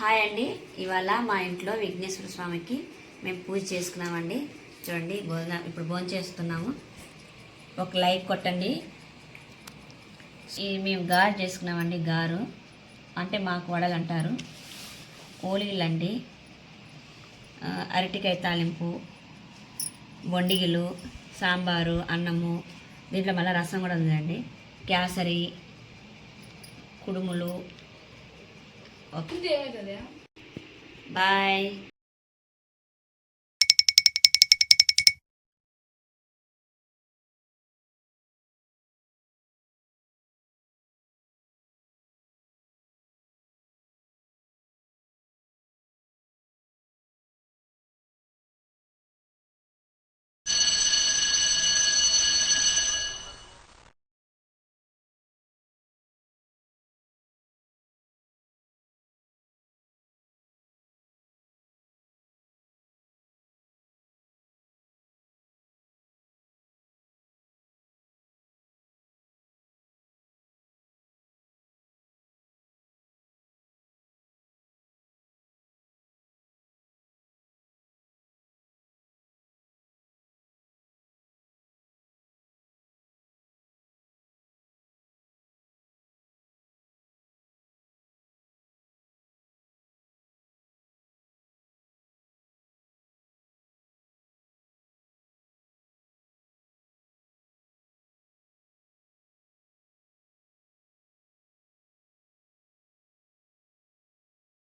Hi అండి. ఇవాళ మా ఇంట్లో విఘ్నేశ్వర స్వామికి మేము పూజ చేసుకున్నామండి. చూడండి భోజనం ఇప్పుడు భోజనం చేస్తున్నాము. ఒక లైక్ కొట్టండి. మేము గారు చేసుకున్నామండి గారు. అంటే మాకు వడలు అంటారు. ఓలీలు అండి అరటికాయ తాలింపు బొండిగిలు సాంబారు అన్నము. దీంట్లో మళ్ళీ రసం కూడా ఉందండి. కేసరి కుడుములు ఓకే బాయ్